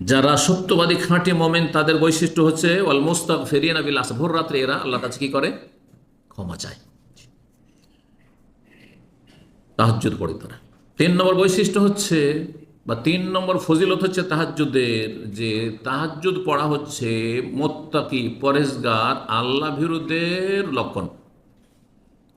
যারা সত্যবাদী খাঁটি মোমেন, তাদের বৈশিষ্ট্য হচ্ছে ওয়াল মোস্তাক ফেরিয়ে নাবিল আস ভোর রাত্রে এরা আল্লাহর কাছে কি করে? ক্ষমা চায়। তাহাজ্জুদ পড়ে তারা। তিন নম্বর বৈশিষ্ট্য হচ্ছে, বা তিন নম্বর ফজিলত হচ্ছে তাহাজ্জুদের, যে তাহাজ্জুদ পড়া হচ্ছে মোত্তাকি, পরেশগার, আল্লাহ বিরুদ্ধের লক্ষণ।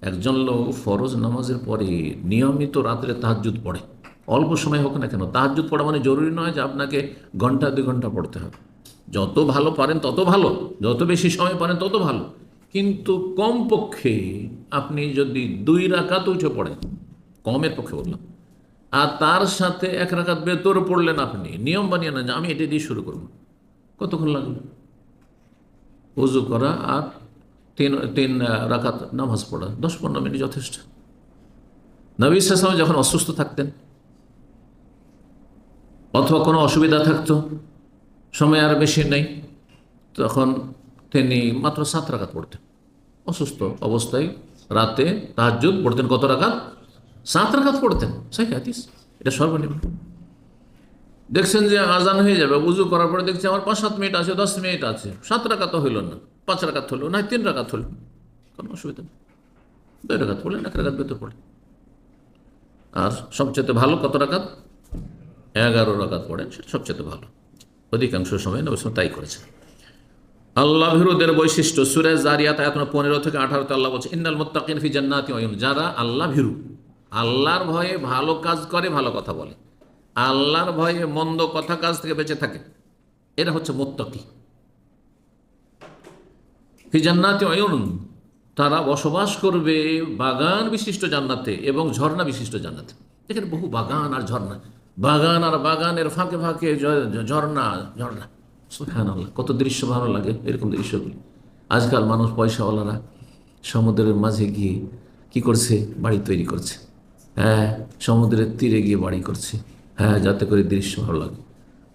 একজন লোক ফরজ নামাজের পরে নিয়মিত রাত্রে তাহাজ্জুদ পড়ে। অল্প সময় হোক না কেন, তাহাজ্জুদ পড়া মানে জরুরি নয় যে আপনাকে ঘণ্টা, দুই ঘণ্টা পড়তে হবে। যত ভালো পারেন তত ভালো, যত বেশি সময় পারেন তত ভালো। কিন্তু কমপক্ষে আপনি যদি দুই রাকাত উঠে পড়েন, কমের পক্ষে বললাম, আর তার সাথে এক রাকাত বেতর পড়লেন আপনি, নিয়ম বানিয়ে না যে আমি এটা দিয়ে শুরু করব। কতক্ষণ লাগল উজু করা আর তিন তিন রাকাত নামাজ পড়া, দশ পনেরো মিনিট যথেষ্ট। নবী সালাম যখন অসুস্থ থাকতেন অথবা কোনো অসুবিধা থাকতো? সময় আর বেশি নেই। তখন তিনি মাত্র সাত রাকাত পড়তেন। অসুস্থ অবস্থায় রাতে তাহাজ্জুদ পড়তেন কত রাকাত? সাত রাকাত পড়তেন। সেই হাদিস। এটা সর্বনিম্ন। দেখছেন যে আজান হয়ে যাবে, উজু করার পরে দেখছি আমার পাঁচ সাত মিনিট আছে, দশ মিনিট আছে। সাত রাকাত হইল না, পাঁচ রাকাত হলো, না তিন রাকাত হলো। কোনো অসুবিধা নেই। দুই রাকাত পড়লেন, এক রাকাত ভেতর পড়ে আর সবচেয়ে ভালো কত রাকাত? এগারো রাকাত পড়েন, সেটা সবচেয়ে ভালো। অধিকাংশ সময় নবী তাই করেছেন। আল্লাহ ভিরুদের বৈশিষ্ট্য সুরেশ জারিয়াত এখন পনেরো থেকে আঠারোতে আল্লাহ বলছে, ইন্নাল মোত্তাকিন ফি জান্নাতি ওয়াইন যারা আল্লাহ ভীরু, আল্লাহর ভয়ে ভালো কাজ করে, ভালো কথা বলে। আল্লাহর ভয়ে মন্দ কথা কাজ থেকে বেঁচে থাকে। এরা হচ্ছে মোত্তাকি। ফি জান্নাতি ওয়াইন তারা বসবাস করবে বাগান বিশিষ্ট জান্নাতে এবং ঝর্ণা বিশিষ্ট জান্নাতে। এখানে বহু বাগান আর ঝর্ণা। বাগান আর বাগানের ফাঁকে ফাঁকে ঝর্ণা ঝর্ণা। সুফান কত দৃশ্য ভালো লাগে এরকম দৃশ্যগুলি। আজকাল মানুষ পয়সাওয়ালারা সমুদ্রের মাঝে গিয়ে কি করছে? বাড়ি তৈরি করছে। হ্যাঁ সমুদ্রের তীরে গিয়ে বাড়ি করছে। হ্যাঁ যাতে করে দৃশ্য ভালো লাগে।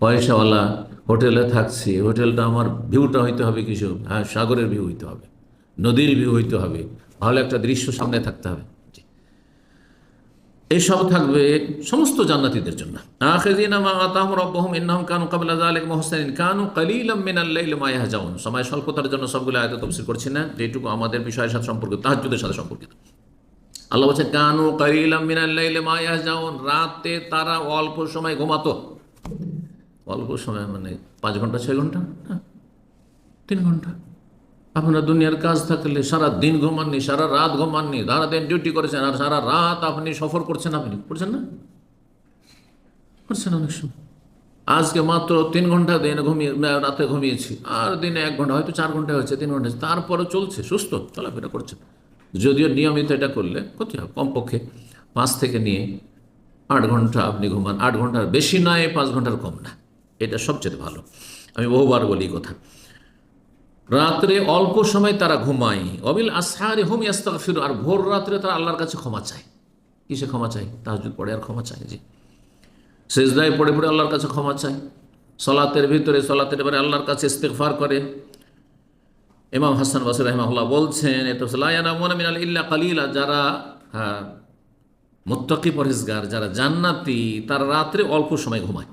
পয়সাওয়ালা হোটেলে থাকছে, হোটেলটা আমার ভিউটা হইতে হবে কিছু। হ্যাঁ সাগরের ভিউ হইতে হবে। নদীর ভিউ হইতে হবে। ভালো একটা দৃশ্য সামনে থাকতে হবে। জি। এইসব থাকবে সমস্ত জান্নাতিদের জন্য। সময় স্বল্পতার জন্য সবগুলো আয়াত তফসির করছি না। যেটুকু আমাদের বিষয়ের সাথে সম্পর্কিত, তাহাজ্জুদের সাথে সম্পর্কিত। আল্লাহ বলছে, কানু কালিলাম মিনাল লাইলি মা ইয়াহজাউন। রাতে তারা অল্প সময় ঘুমাতো। অল্প সময় মানে পাঁচ ঘণ্টা, ছয় ঘণ্টা? না তিন ঘণ্টা। আপনার দুনিয়ার কাজ থাকলে সারা দিন ঘুমাননি, সারা রাত ঘুমাননি সারা দিন ডিউটি করেছেন আর সারা রাত আপনি সফর করছেন আপনি, করছেন না? করছেন অনেক সময়। আজকে মাত্র তিন ঘণ্টা দিনে ঘুমিয়ে, রাতে ঘুমিয়েছি, আর দিনে এক ঘণ্টা, হয়তো চার ঘণ্টা হয়েছে, তিন ঘণ্টা তারপরে চলছে, সুস্থ, চলাফেরা করছে। যদিও নিয়মিত এটা করলে ক্ষতি হবে কমপক্ষে পাঁচ থেকে নিয়ে আট ঘণ্টা আপনি ঘুমান, আট ঘণ্টার বেশি নয়, পাঁচ ঘণ্টার কম না, এটা সবচেয়ে ভালো। আমি বহুবার বলি কথা। রাত্রে অল্প সময় তারা ঘুমায়। অবিল আসহারে হুম ইয়াস্তাগফির, আর ভোর রাত্রে তারা আল্লাহর কাছে ক্ষমা চায়। কিসে ক্ষমা চায়? তাহাজুদ পড়ে আর ক্ষমা চায় যে শেষদায় পড়ে পড়ে আল্লাহর কাছে ক্ষমা চায়। সলাতের ভিতরে, সলাতের পরে আল্লাহর কাছে ইস্তেগফার করে। ইমাম হাসান বাসির রহমাহুল্লাহ বলছেন এত মিনাল ইল্লা কালিলা যারা হ্যাঁ মুত্তাকি পরহেজগার, যারা জান্নাতি, তারা রাত্রে অল্প সময় ঘুমায়।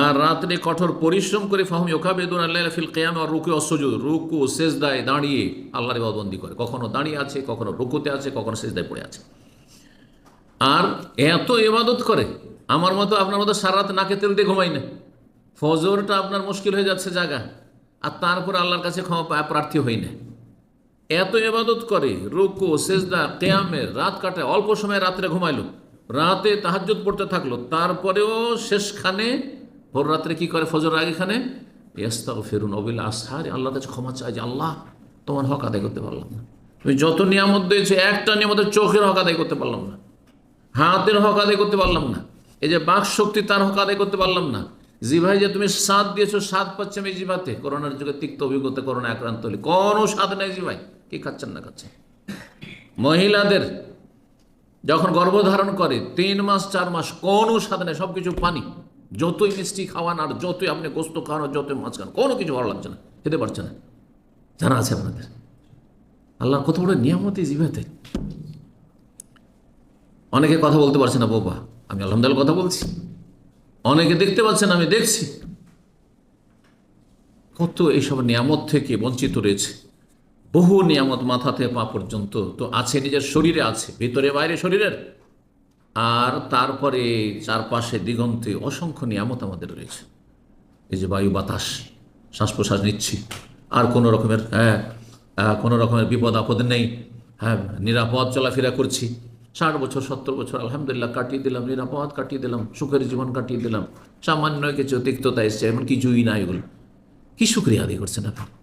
আর রাত্রে কঠোর পরিশ্রম করে ফাহম ইয়োকাবেদুন আল্লাহ ফিল কেয়াম আর রুকু অসজুদ রুকু সেজদায় দাঁড়িয়ে আল্লাহর ইবাদবন্দি করে। কখনো দাঁড়িয়ে আছে, কখনো রুকুতে আছে, কখনো সেজদায় পড়ে আছে। আর এত ইবাদত করে, আমার মতো আপনার মতো সারা রাত নাকে তেল দিয়ে ঘুমাই না। ফজরটা আপনার মুশকিল হয়ে যাচ্ছে জায়গা আর তারপর আল্লাহর কাছে ক্ষমা প্রার্থী হই না। এত ইবাদত করে, রুকু, সেজদা, কেয়ামের রাত কাটায়, অল্প সময় রাত্রে ঘুমাইলো। রাতে তাহাজ্জুদ পড়তে থাকল, তারপরেও শেষখানে ভোর রাত্রে কি করে ফজর আগেখানে ইয়াস্তাগ ফেরুন অবিল আসহারে, আল্লাহর কাছে ক্ষমা চাই যে আল্লাহ তোমার হক আদায় করতে পারলাম না। তুমি যত নিয়ামত দিয়েছ, একটা নিয়ামতের চোখের হক আদায় করতে পারলাম না। হাতের হক আদায় করতে পারলাম না। এই যে বাক শক্তি তার হক আদায় করতে পারলাম না। জিভাই যে তুমি স্বাদ দিয়েছ, স্বাদ পাচ্ছেন এই জিভাতে করোনার যুগে তিক্ত অভিজ্ঞতা, করোনা আক্রান্ত হলে। কোনো স্বাদ নেই জিভাই কি খাচ্ছেন না খাচ্ছেন? মহিলাদের যখন গর্ভধারণ করে, তিন মাস, চার মাস, কোনো স্বাদ নেই সব কিছু পানি। যতই মিষ্টি খাওয়ান আর যতই আপনি গোস্ত খাওয়ান আর যতই মাছ খান, কোনো কিছু ভালো লাগছে না, খেতে পারছে না। জানা আছে আপনাদের, আল্লাহ কত বড় নিয়ামতি জিভাতে অনেকে কথা বলতে পারছে না বাবা আমি আলহামদুলিল্লাহ কথা বলছি। অনেকে দেখতে পাচ্ছেন, আমি দেখছি। কত এইসব নিয়ামত থেকে বঞ্চিত রয়েছে। বহু নিয়ামত মাথা থেকে পা পর্যন্ত তো আছে, নিজের শরীরে আছে, ভিতরে বাইরে শরীরের। আর তারপরে চারপাশে দিগন্তে অসংখ্য নিয়ামত আমাদের রয়েছে। এই যে বায়ু বাতাস, শ্বাস প্রশ্বাস নিচ্ছি। আর কোনো রকমের হ্যাঁ কোনো রকমের বিপদ আপদ নেই। হ্যাঁ নিরাপদ চলাফেরা করছি। ষাট বছর, সত্তর বছর, আলহামদুলিল্লাহ, কাটিয়ে দিলাম, নিরাপদ কাটিয়ে দিলাম, সুখের জীবন কাটিয়ে দিলাম। সামান্য কিছু তিক্ততা এসছে, এমন কিছুই না এগুলো। কি শুক্রিয়া আদায় করছেন আপনি?